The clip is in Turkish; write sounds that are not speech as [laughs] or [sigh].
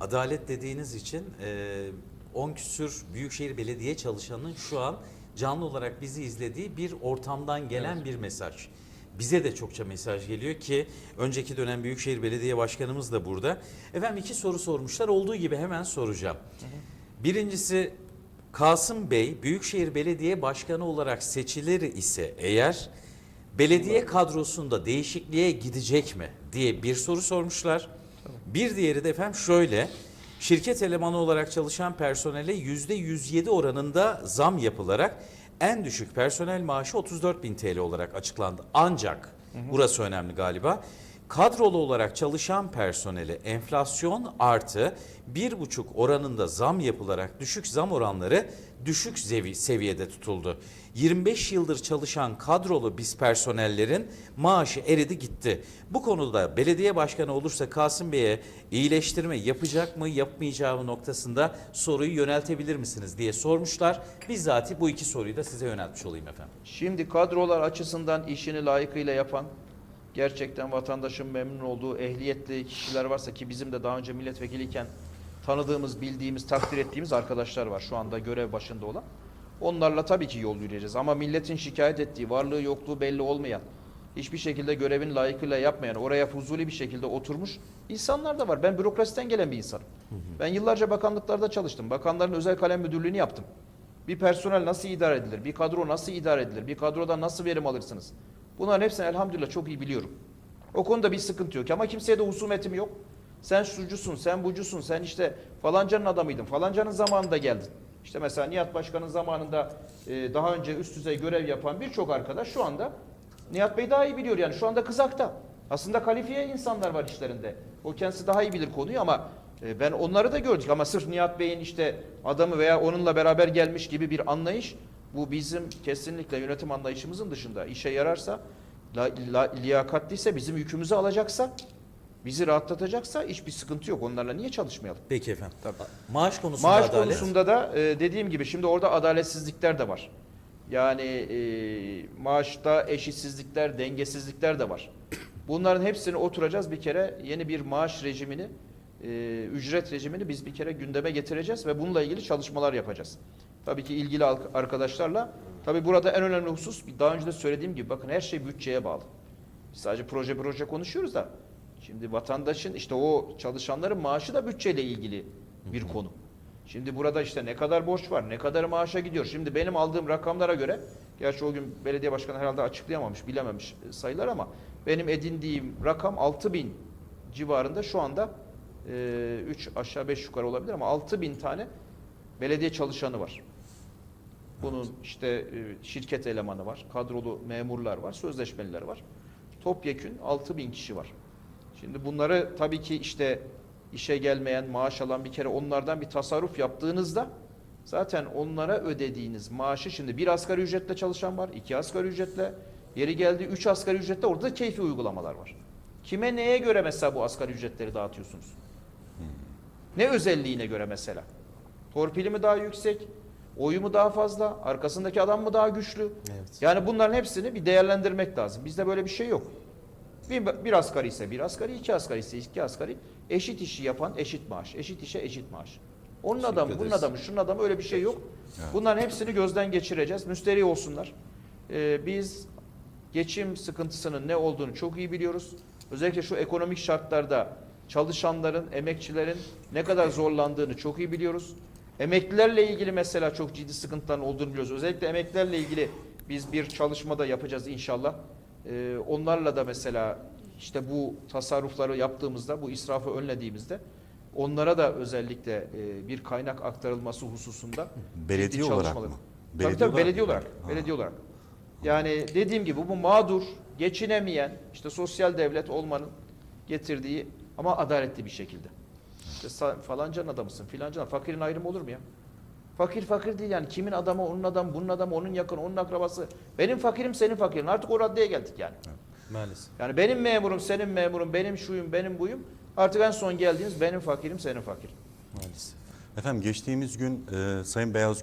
adalet dediğiniz için e, 10 küsür Büyükşehir Belediye çalışanının şu an canlı olarak bizi izlediği bir ortamdan gelen bir mesaj. Bize de çokça mesaj geliyor ki önceki dönem Büyükşehir Belediye Başkanımız da burada. Efendim iki soru sormuşlar. Olduğu gibi hemen soracağım. Birincisi Kasım Bey Büyükşehir Belediye Başkanı olarak seçilir ise eğer belediye kadrosunda değişikliğe gidecek mi diye bir soru sormuşlar. Bir diğeri de efendim şöyle. Şirket elemanı olarak çalışan personele yüzde 107 oranında zam yapılarak en düşük personel maaşı 34 bin TL olarak açıklandı. Ancak burası önemli galiba. Kadrolu olarak çalışan personele enflasyon artı bir buçuk oranında zam yapılarak düşük zam oranları düşük sevi- seviyede tutuldu. 25 yıldır çalışan kadrolu biz personellerin maaşı eridi gitti. Bu konuda belediye başkanı olursa Kasım Bey'e iyileştirme yapacak mı yapmayacağı noktasında soruyu yöneltebilir misiniz diye sormuşlar. Bizzati bu iki soruyu da size yöneltmiş olayım efendim. Şimdi kadrolar açısından işini layıkıyla yapan, gerçekten vatandaşın memnun olduğu ehliyetli kişiler varsa ki bizim de daha önce milletvekiliyken tanıdığımız, bildiğimiz, takdir ettiğimiz arkadaşlar var şu anda görev başında olan. Onlarla tabii ki yol yürüyeceğiz ama milletin şikayet ettiği, varlığı yokluğu belli olmayan, hiçbir şekilde görevini layıkıyla yapmayan, oraya fuzuli bir şekilde oturmuş insanlar da var. Ben bürokrasiden gelen bir insanım. Ben yıllarca bakanlıklarda çalıştım. Bakanların özel kalem müdürlüğünü yaptım. Bir personel nasıl idare edilir? Bir kadro nasıl idare edilir? Bir kadrodan nasıl verim alırsınız? Bunların hepsini elhamdülillah çok iyi biliyorum. O konuda bir sıkıntı yok ama kimseye de husumetim yok. Sen şucusun, sen bucusun, sen işte falancanın adamıydın, falancanın zamanında geldin. İşte mesela Nihat Başkan'ın zamanında e, daha önce üst düzey görev yapan birçok arkadaş şu anda Nihat Bey daha iyi biliyor yani şu anda kızakta. Aslında kalifiye insanlar var işlerinde. O kendisi daha iyi bilir konuyu ama e, ben onları da gördük ama sırf Nihat Bey'in işte adamı veya onunla beraber gelmiş gibi bir anlayış bu bizim kesinlikle yönetim anlayışımızın dışında işe yararsa la, la, liyakatliyse bizim yükümüzü alacaksa bizi rahatlatacaksa hiçbir sıkıntı yok. Onlarla niye çalışmayalım? Peki efendim. Maaş konusunda Maaş adalet. konusunda da e, dediğim gibi şimdi orada adaletsizlikler de var. Yani e, maaşta eşitsizlikler, dengesizlikler de var. Bunların hepsini oturacağız bir kere yeni bir maaş rejimini, e, ücret rejimini biz bir kere gündeme getireceğiz ve bununla ilgili çalışmalar yapacağız. Tabii ki ilgili arkadaşlarla. Tabii burada en önemli husus daha önce de söylediğim gibi bakın her şey bütçeye bağlı. Biz sadece proje proje konuşuyoruz da şimdi vatandaşın işte o çalışanların maaşı da bütçeyle ilgili bir konu. Şimdi burada işte ne kadar borç var, ne kadar maaşa gidiyor. Şimdi benim aldığım rakamlara göre, gerçi o gün belediye başkanı herhalde açıklayamamış, bilememiş e, sayılar ama benim edindiğim rakam 6 bin civarında şu anda 3 aşağı 5 yukarı olabilir ama 6 bin tane belediye çalışanı var. Bunun işte e, şirket elemanı var, kadrolu memurlar var, sözleşmeliler var. Topyekün 6 bin kişi var. Şimdi bunları tabii ki işte işe gelmeyen, maaş alan bir kere onlardan bir tasarruf yaptığınızda zaten onlara ödediğiniz maaşı şimdi bir asgari ücretle çalışan var, iki asgari ücretle, yeri geldi üç asgari ücretle orada da keyfi uygulamalar var. Kime neye göre mesela bu asgari ücretleri dağıtıyorsunuz? Ne özelliğine göre mesela? Torpili mi daha yüksek? Oyu mu daha fazla? Arkasındaki adam mı daha güçlü? Evet. Yani bunların hepsini bir değerlendirmek lazım. Bizde böyle bir şey yok. Bir, bir asgari ise bir asgari, iki asgari ise iki asgari. Eşit işi yapan eşit maaş. Eşit işe eşit maaş. Onun Teşekkür adamı, bunun ederiz. adamı, şunun adamı öyle bir şey yok. Bunların hepsini gözden geçireceğiz. Müsterih olsunlar. Ee, biz geçim sıkıntısının ne olduğunu çok iyi biliyoruz. Özellikle şu ekonomik şartlarda çalışanların, emekçilerin ne kadar zorlandığını çok iyi biliyoruz. Emeklilerle ilgili mesela çok ciddi sıkıntıların olduğunu biliyoruz. Özellikle emeklilerle ilgili biz bir çalışma da yapacağız inşallah. Ee, onlarla da mesela işte bu tasarrufları yaptığımızda, bu israfı önlediğimizde onlara da özellikle e, bir kaynak aktarılması hususunda [laughs] Belediye ciddi olarak mı? Tabii tabii belediye mı? olarak. Ha. Belediye olarak. Yani dediğim gibi bu mağdur, geçinemeyen, işte sosyal devlet olmanın getirdiği ama adaletli bir şekilde. İşte falancanın adamısın, filancanın fakirin ayrımı olur mu ya? Fakir fakir değil yani kimin adamı, onun adamı, bunun adamı, onun yakını, onun akrabası. Benim fakirim, senin fakirin. Artık o raddeye geldik yani. Maalesef. Yani benim memurum, senin memurun, benim şuyum, benim buyum. Artık en son geldiğiniz benim fakirim, senin fakirin. Maalesef. Efendim geçtiğimiz gün e, Sayın Beyaz